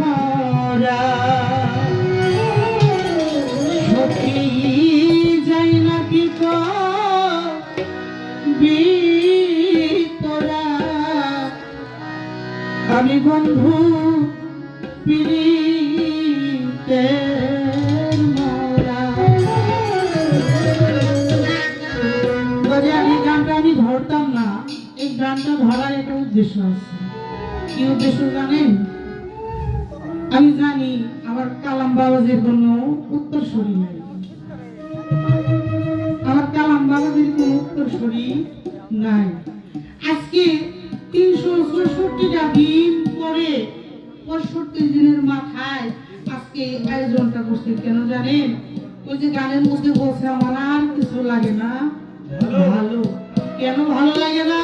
মরা। সখী যাই নাকি বিতরা আমি বন্ধু পিড়িতে আমি গানটা আমি ধরতাম না। এই গানটা ধরার একটা উদ্দেশ্য আছে। কি উদ্দেশ্য জানেন? আমি জানি আমার কালাম বাবাজির কোনো উত্তরসূরি নাই। আমার কালাম বাবাজির কোনো উত্তরসূরি নাই। আজকে তিনশো চৌষট্টিটা দিন পরে পঁয়ষট্টি দিনের মাথায় আজকে এই আয়োজনটা করছে কেন জানেন? ওই যে গানের মধ্যে বলছে আমার আর কিছু লাগে না। ভালো। কেন ভালো লাগে না?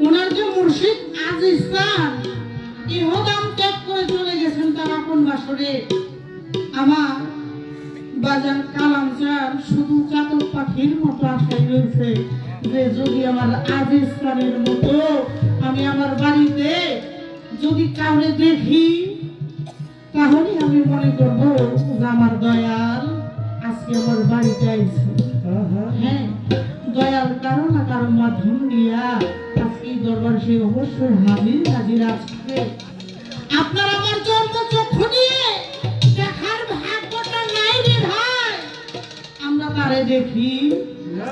ওনার যে মুর্শিদ আজ ইসলাম ইহদাম ত্যাগ করে চলে আপন বাসরে আমার বাজার কালাম চার শুধু চাতক পাখির মতো আশায় রয়েছে যে যদি আমার আজিজ মতো আমি আমার বাড়িতে যদি কাউরে দেখি তাহলে আমি মনে করব যে আমার দয়াল আজকে আমার বাড়িতে আইছে। হ্যাঁ দয়াল কারও না কারও মাধ্যম দিয়া আজকে দরবার সে অবশ্যই হাজির হাজির আসবে আপনার আমার জন্ম দেখি না।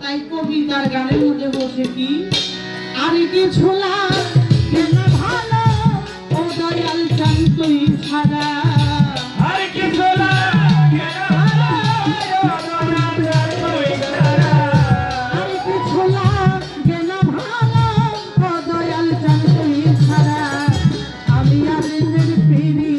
তাই কবিতার গানের মধ্যে বসে কি? আর কি ছোলা কেন ভালো ও দয়াল চান তুই ছাড়া আর কি ছোলা আমি আর নিজের পিড়ি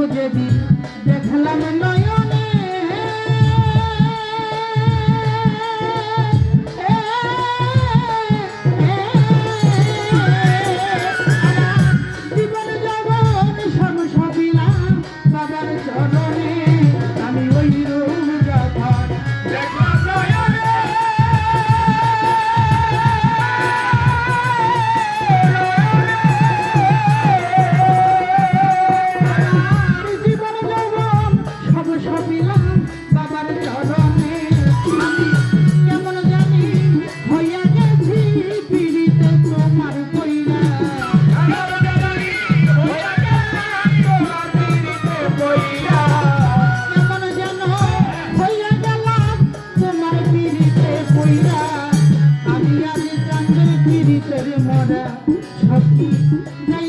রূপ যদি দেখলাম নয়নে Thank you.